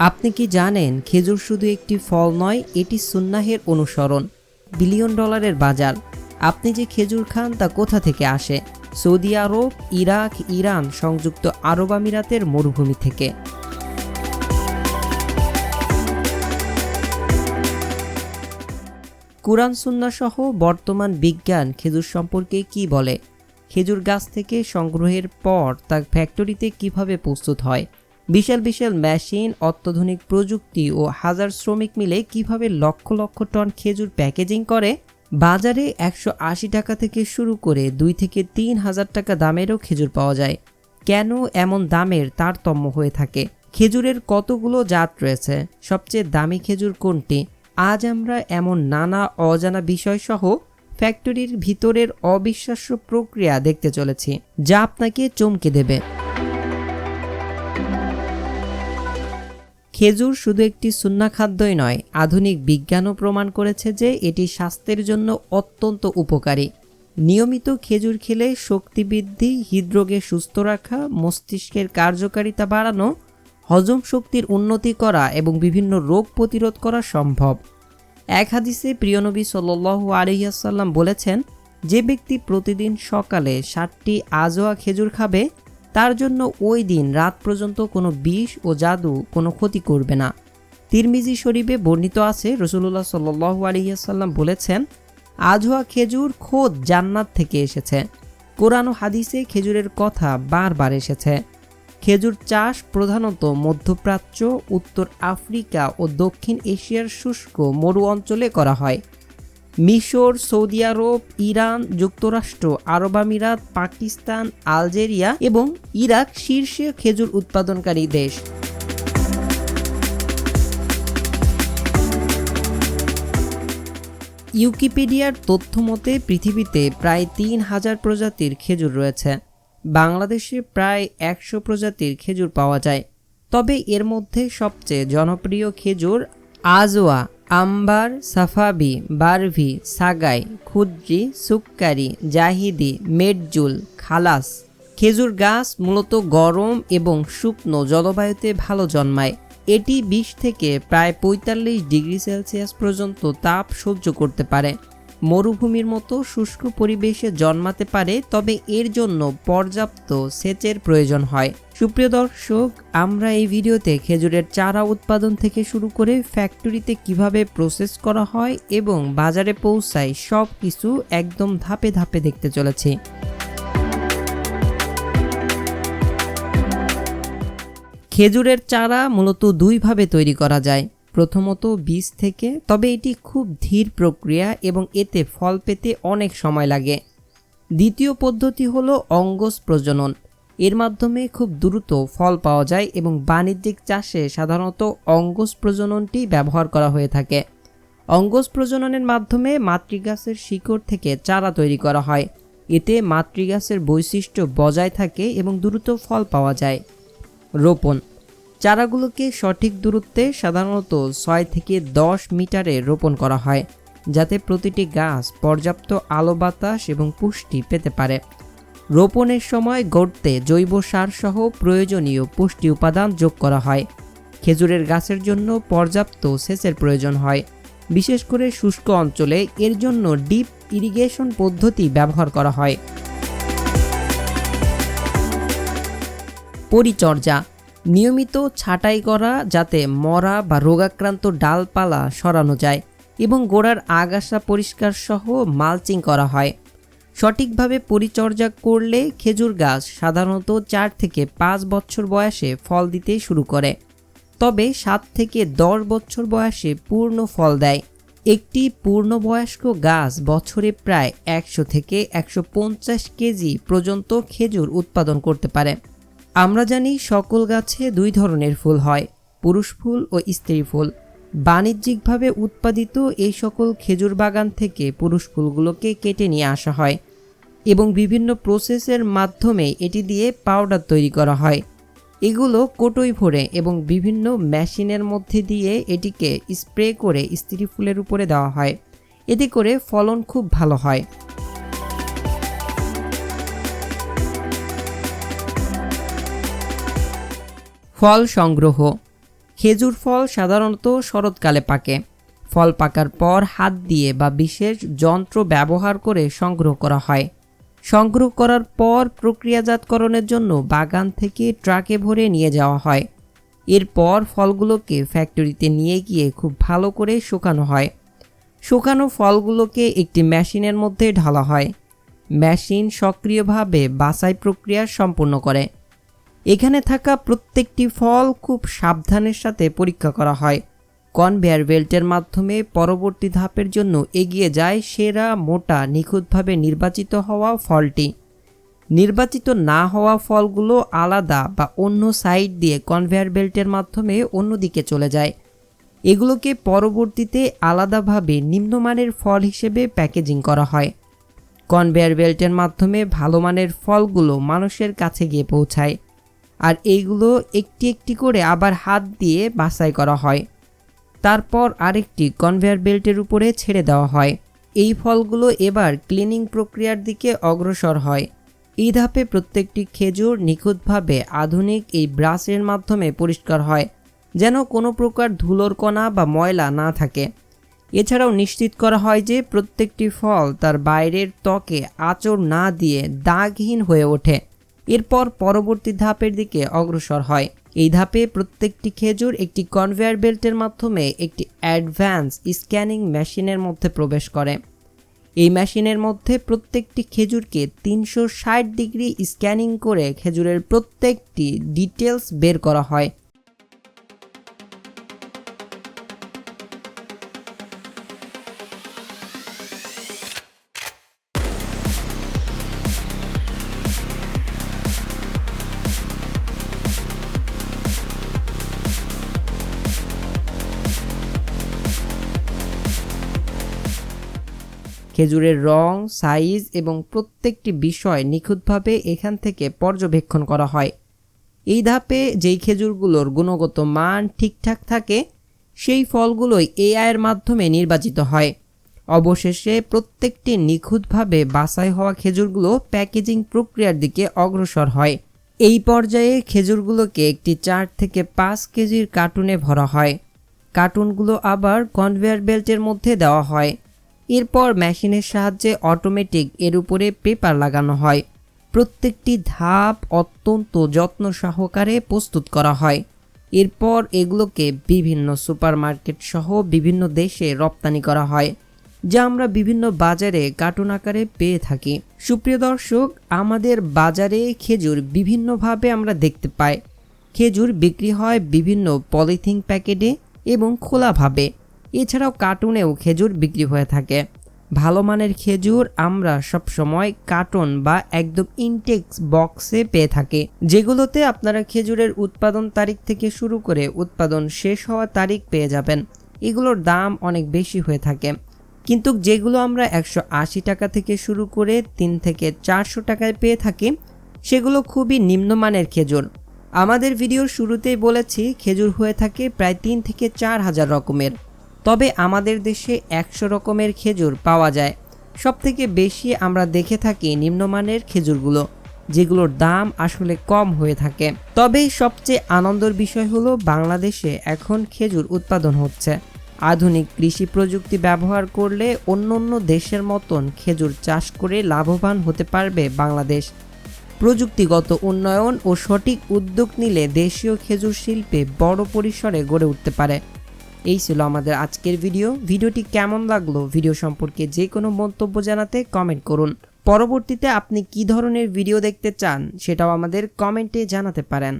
আপনি কি জানেন খেজুর শুধু একটি ফল নয়, এটি সুন্নাহের অনুসরণ। বিলিয়ন ডলারের বাজার। আপনি যে খেজুর খান তা কোথা থেকে আসে? সৌদি আরব, ইরাক, ইরান সংযুক্ত আরব আমিরাতের মরুভূমি থেকে। কুরআন সহ বর্তমান বিজ্ঞান খেজুর সম্পর্কে কি বলে? খেজুর গাছ থেকে সংগ্রহের পর তা ফ্যাক্টরিতে কীভাবে প্রস্তুত হয়? বিশাল বিশাল মেশিন, অত্যাধুনিক প্রযুক্তি ও হাজার শ্রমিক মিলে কীভাবে লক্ষ লক্ষ টন খেজুর প্যাকেজিং করে? বাজারে একশো আশি টাকা থেকে শুরু করে দুই থেকে তিন হাজার টাকা দামেরও খেজুর পাওয়া যায়। কেন এমন দামের তারতম্য হয়ে থাকে? খেজুরের কতগুলো জাত রয়েছে? সবচেয়ে দামি খেজুর কোনটি? আজ আমরা এমন নানা অজানা বিষয় সহ ফ্যাক্টরির ভিতরের অবিশ্বাস্য প্রক্রিয়া দেখতে চলেছি, যা আপনাকে চমকে দেবে। খেজুর শুধু একটি সুন্না খাদ্যই নয়, আধুনিক বিজ্ঞানও প্রমাণ করেছে যে এটি স্বাস্থ্যের জন্য অত্যন্ত উপকারী। নিয়মিত খেজুর খেলে শক্তি বৃদ্ধি, হৃদরোগে সুস্থ রাখা, মস্তিষ্কের কার্যকারিতা বাড়ানো, হজম শক্তির উন্নতি করা এবং বিভিন্ন রোগ প্রতিরোধ করা সম্ভব। এক হাদিসে প্রিয়নবী সাল্লু আলহিয়াসাল্লাম বলেছেন, যে ব্যক্তি প্রতিদিন সকালে ষাটটি আজোয়া খেজুর খাবে তার জন্য ওই দিন রাত পর্যন্ত কোনো বিষ ও জাদু কোনো ক্ষতি করবে না। তিরমিজি শরীফে বর্ণিত আছে রসুল্লাহ সাল্লু আলহিয়াসাল্লাম বলেছেন, আজোয়া খেজুর খোদ জান্নাত থেকে এসেছে। কোরআন ও হাদিসে খেজুরের কথা বারবার এসেছে। খেজুর চাষ প্রধানত মধ্যপ্রাচ্য, উত্তর আফ্রিকা ও দক্ষিণ এশিয়ার শুষ্ক মরু অঞ্চলে করা হয়। মিশর, সৌদি আরব, ইরান, যুক্তরাষ্ট্র, আরব আমিরাত, পাকিস্তান, আলজেরিয়া এবং ইরাক শীর্ষে খেজুর উৎপাদনকারী দেশ। ইউকিপিডিয়ার তথ্য মতে, পৃথিবীতে প্রায় তিন হাজার প্রজাতির খেজুর রয়েছে। বাংলাদেশে প্রায় একশো প্রজাতির খেজুর পাওয়া যায়। তবে এর মধ্যে সবচেয়ে জনপ্রিয় খেজুর Ajwa Amber, Safawi, বারভি, Sagai, Khudri, Sukkari, Zahidi, Medjool, Khalas. খেজুর গাছ মূলত গরম এবং শুকনো জলবায়ুতে ভালো জন্মায়। এটি বিশ থেকে প্রায় পঁয়তাল্লিশ ডিগ্রি সেলসিয়াস পর্যন্ত তাপ সহ্য করতে পারে। মরুভূমির মতো শুষ্ক পরিবেশে জন্মাতে পারে, তবে এর জন্য পর্যাপ্ত সেচের প্রয়োজন হয়। সুপ্রিয় দর্শক, আমরা এই ভিডিওতে খেজুরের চারা উৎপাদন থেকে শুরু করে ফ্যাক্টরিতে কীভাবে প্রসেস করা হয় এবং বাজারে পৌঁছায় সব কিছু একদম ধাপে ধাপে দেখতে চলেছি। খেজুরের চারা মূলত দুইভাবে তৈরি করা যায়। প্রথমত বীজ থেকে, তবে এটি খুব ধীর প্রক্রিয়া এবং এতে ফল পেতে অনেক সময় লাগে। দ্বিতীয় পদ্ধতি হল অঙ্গজ প্রজনন। এর মাধ্যমে খুব দ্রুত ফল পাওয়া যায় এবং বাণিজ্যিক চাষে সাধারণত অঙ্গজ প্রজননটি ব্যবহার করা হয়ে থাকে। অঙ্গজ প্রজননের মাধ্যমে মাতৃগাছের শিকড় থেকে চারা তৈরি করা হয়। এতে মাতৃগাছের বৈশিষ্ট্য বজায় থাকে এবং দ্রুত ফল পাওয়া যায়। রোপণ চারাগুলোকে সঠিক দূরত্বে সাধারণত ছয় থেকে দশ মিটারে রোপণ করা হয়, যাতে প্রতিটি গাছ পর্যাপ্ত আলো বাতাস এবং পুষ্টি পেতে পারে। রোপণের সময় গড়তে জৈব সার সহ প্রয়োজনীয় পুষ্টি উপাদান যোগ করা হয়। খেজুরের গাছের জন্য পর্যাপ্ত সেচের প্রয়োজন হয়। বিশেষ করে শুষ্ক অঞ্চলে এর জন্য ডিপ ইরিগেশন পদ্ধতি ব্যবহার করা হয়। পরিচর্যা নিয়মিত ছাঁটাই করা যাতে মরা বা রোগাক্রান্ত ডালপালা সরানো যায় এবং গোড়ার আগাছা পরিষ্কার সহ মালচিং করা হয়। সঠিকভাবে পরিচর্যা করলে খেজুর গাছ সাধারণত চার থেকে পাঁচ বছর বয়সে ফল দিতে শুরু করে। তবে সাত থেকে দশ বছর বয়সে পূর্ণ ফল দেয়। একটি পূর্ণবয়স্ক গাছ বছরে প্রায় একশো থেকে একশো পঞ্চাশ কেজি পর্যন্ত খেজুর উৎপাদন করতে পারে। আমরা জানি সকল গাছে দুই ধরনের ফুল হয়, পুরুষ ফুল ও স্ত্রী ফুল। বাণিজ্যিকভাবে উৎপাদিত এই সকল খেজুর বাগান থেকে পুরুষ ফুলগুলোকে কেটে নিয়ে আসা হয় এবং বিভিন্ন প্রসেসের মাধ্যমে এটি দিয়ে পাউডার তৈরি করা হয়। এগুলো কোটোই ভরে এবং বিভিন্ন মেশিনের মধ্যে দিয়ে এটিকে স্প্রে করে স্ত্রী ফুলের উপরে দেওয়া হয়। এতে করে ফলন খুব ভালো হয়। ফল সংগ্রহ। খেজুর ফল সাধারণত শরৎকালে পাকে। ফল পাকার পর হাত দিয়ে বা বিশেষ যন্ত্র ব্যবহার করে সংগ্রহ করা হয়। সংগ্রহ করার পর প্রক্রিয়াজাতকরণের জন্য বাগান থেকে ট্রাকে ভরে নিয়ে যাওয়া হয়। এরপর ফলগুলোকে ফ্যাক্টরিতে নিয়ে গিয়ে খুব ভালো করে শুকানো হয়। শুকানো ফলগুলোকে একটি মেশিনের মধ্যে ঢালা হয়। মেশিন সক্রিয়ভাবে বাছাই প্রক্রিয়া সম্পূর্ণ করে। এখানে থাকা প্রত্যেকটি ফল খুব সাবধানের সাথে পরীক্ষা করা হয়। কনভেয়ার বেল্টের মাধ্যমে পরবর্তী ধাপের জন্য এগিয়ে যায় সেরা, মোটা, নিখুঁতভাবে নির্বাচিত হওয়া ফলটি। নির্বাচিত না হওয়া ফলগুলো আলাদা বা অন্য সাইড দিয়ে কনভেয়ার বেল্টের মাধ্যমে অন্যদিকে চলে যায়। এগুলোকে পরবর্তীতে আলাদাভাবে নিম্নমানের ফল হিসেবে প্যাকেজিং করা হয়। কনভেয়ার বেল্টের মাধ্যমে ভালো মানের ফলগুলো মানুষের কাছে গিয়ে পৌঁছায়। আর এইগুলো একটি একটি করে আবার হাত দিয়ে বাছাই করা হয়। তারপর আরেকটি কনভেয়ার বেল্টের উপরে ছেড়ে দেওয়া হয়। এই ফলগুলো এবার ক্লিনিং প্রক্রিয়ার দিকে অগ্রসর হয়। এই ধাপে প্রত্যেকটি খেজুর নিখুঁতভাবে আধুনিক এই ব্রাশের মাধ্যমে পরিষ্কার হয়, যেন কোনো প্রকার ধুলোর কণা বা ময়লা না থাকে। এছাড়াও নিশ্চিত করা হয় যে প্রত্যেকটি ফল তার বাইরের ত্বকে আঁচড় না দিয়ে দাগহীন হয়ে ওঠে। এরপর পরবর্তী ধাপের দিকে অগ্রসর হয়। এই ধাপে প্রত্যেকটি খেজুর একটি কনভেয়ার বেল্টের মাধ্যমে একটি অ্যাডভান্স স্ক্যানিং মেশিনের মধ্যে প্রবেশ করে। এই মেশিনের মধ্যে প্রত্যেকটি খেজুরকে তিনশো ষাট ডিগ্রি স্ক্যানিং করে খেজুরের প্রত্যেকটি ডিটেলস বের করা হয়। খেজুরের রং, সাইজ এবং প্রত্যেকটি বিষয় নিখুঁতভাবে এখান থেকে পর্যবেক্ষণ করা হয়। এই ধাপে যেই খেজুরগুলোর গুণগত মান ঠিকঠাক থাকে, সেই ফলগুলোই এআইয়ের মাধ্যমে নির্বাচিত হয়। অবশেষে প্রত্যেকটি নিখুঁতভাবে বাছাই হওয়া খেজুরগুলো প্যাকেজিং প্রক্রিয়ার দিকে অগ্রসর হয়। এই পর্যায়ে খেজুরগুলোকে একটি চার থেকে পাঁচ কেজির কার্টুনে ভরা হয়। কার্টুনগুলো আবার কনভেয়ার বেল্টের মধ্যে দেওয়া হয়। এরপর মেশিনের সাহায্যে অটোমেটিক এর উপরে পেপার লাগানো হয়। প্রত্যেকটি ধাপ অত্যন্ত যত্ন সহকারে প্রস্তুত করা হয়। এরপর এগুলোকে বিভিন্ন সুপারমার্কেট সহ বিভিন্ন দেশে রপ্তানি করা হয়, যা আমরা বিভিন্ন বাজারে কার্টুন আকারে পেয়ে থাকি। সুপ্রিয় দর্শক, আমাদের বাজারে খেজুর বিভিন্নভাবে আমরা দেখতে পাই। খেজুর বিক্রি হয় বিভিন্ন পলিথিন প্যাকেটে এবং খোলাভাবে। এছাড়াও কার্টুনেও খেজুর বিক্রি হয়ে থাকে। ভালো মানের খেজুর আমরা সব সময় কার্টন বা একদম ইনটেক্স বক্সে পেয়ে থাকি। যেগুলোতে আপনারা খেজুরের উৎপাদন তারিখ থেকে শুরু করে উৎপাদন শেষ হওয়া তারিখ পেয়ে যাবেন। এগুলোর দাম অনেক বেশি হয়ে থাকে। কিন্তু যেগুলো আমরা একশো আশি টাকা থেকে শুরু করে তিন থেকে চারশো টাকায় পেয়ে থাকি, সেগুলো খুবই নিম্নমানের খেজুর। আমাদের ভিডিওর শুরুতেই বলেছি, খেজুর হয়ে থাকে প্রায় তিন থেকে চার হাজার রকমের। তবে আমাদের দেশে একশো রকমের খেজুর পাওয়া যায়। সবথেকে বেশি আমরা দেখে থাকি নিম্নমানের খেজুরগুলো, যেগুলোর দাম আসলে কম হয়ে থাকে। তবে সবচেয়ে আনন্দের বিষয় হলো বাংলাদেশে এখন খেজুর উৎপাদন হচ্ছে। আধুনিক কৃষি প্রযুক্তি ব্যবহার করলে অন্য অন্য দেশের মতন খেজুর চাষ করে লাভবান হতে পারবে বাংলাদেশ। প্রযুক্তিগত উন্নয়ন ও সঠিক উদ্যোগ নিলে দেশীয় খেজুর শিল্পে বড় পরিসরে গড়ে উঠতে পারে। এই ছিল আমাদের আজকের ভিডিও। ভিডিওটি কেমন লাগল? ভিডিও সম্পর্কে যে কোনো মন্তব্য জানাতে কমেন্ট করুন। পরবর্তীতে আপনি কি ধরনের ভিডিও দেখতে চান, সেটাও আমাদের কমেন্টে জানাতে পারেন।